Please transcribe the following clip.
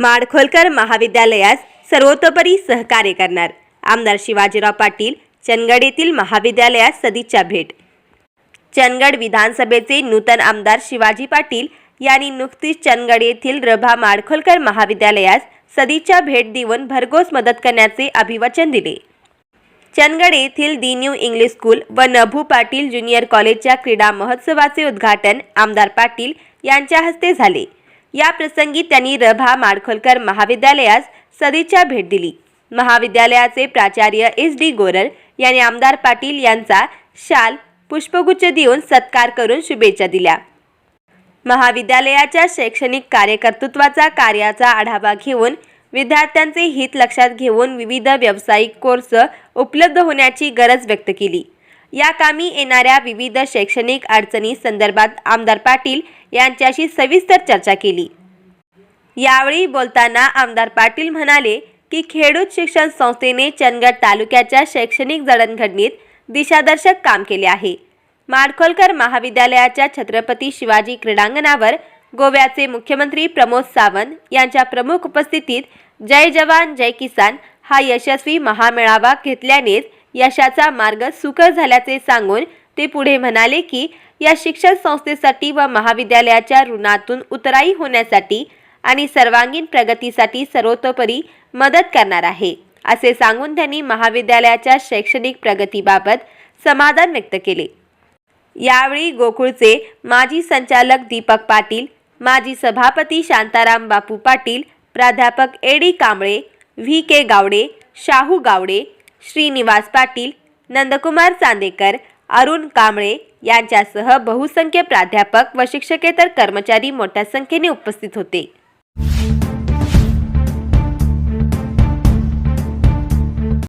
माडखोलकर महाविद्यालयास सर्वतोपरी सहकार्य करणार. आमदार शिवाजीराव पाटील चंदगड येथील महाविद्यालयास सदिच्छा भेट. चंदगड विधानसभेचे नूतन आमदार शिवाजी पाटील यांनी नुकतीच चंदगड येथील रभा माडखोलकर महाविद्यालयास सदिच्छा भेट देऊन भरघोस मदत करण्याचे अभिवचन दिले. चंदगड येथील दी न्यू इंग्लिश स्कूल व नभू पाटील ज्युनियर कॉलेजच्या क्रीडा महोत्सवाचे उद्घाटन आमदार पाटील यांच्या हस्ते झाले. या प्रसंगी त्यांनी रभा माडखोलकर महाविद्यालयास सदिच्छा भेट दिली. महाविद्यालयाचे प्राचार्य एस डी गोरल यांनी आमदार पाटील यांचा शाल पुष्पगुच्छ देऊन सत्कार करून शुभेच्छा दिल्या. महाविद्यालयाच्या शैक्षणिक कार्यकर्तृत्वाचा कार्याचा आढावा घेऊन विद्यार्थ्यांचे हित लक्षात घेऊन विविध व्यावसायिक कोर्स उपलब्ध होण्याची गरज व्यक्त केली. या कामी येणाऱ्या विविध शैक्षणिक अडचणी संदर्भात आमदार पाटील यांच्याशी सविस्तर चर्चा केली. यावेळी बोलताना आमदार पाटील म्हणाले की खेडूत शिक्षण संस्थेने चंदगड तालुक्याच्या शैक्षणिक जडणघडणीत दिशादर्शक काम केले आहे. माडखोलकर महाविद्यालयाच्या छत्रपती शिवाजी क्रीडांगणावर गोव्याचे मुख्यमंत्री प्रमोद सावंत यांच्या प्रमुख उपस्थितीत जय जवान जय किसान हा यशस्वी महामेळावा घेतल्यानेच यशाचा मार्ग सुकर झाल्याचे सांगून ते पुढे म्हणाले की या शिक्षण संस्थेसाठी व महाविद्यालयाच्या ऋणातून उतराई होण्यासाठी आणि सर्वांगीण प्रगतीसाठी सर्वतोपरी मदत करणार आहे असे सांगून त्यांनी महाविद्यालयाच्या शैक्षणिक प्रगतीबाबत समाधान व्यक्त केले. यावेळी गोकुळचे माजी संचालक दीपक पाटील माजी सभापती शांताराम बापू पाटील प्राध्यापक A D Kamble V K Gavade Shahu Gavade Shrinivas Patil Nandkumar Chandekar Arun Kamble यांच्यासह बहुसंख्य प्राध्यापक व शिक्षकेतर कर्मचारी मोठ्या संख्येने उपस्थित होते.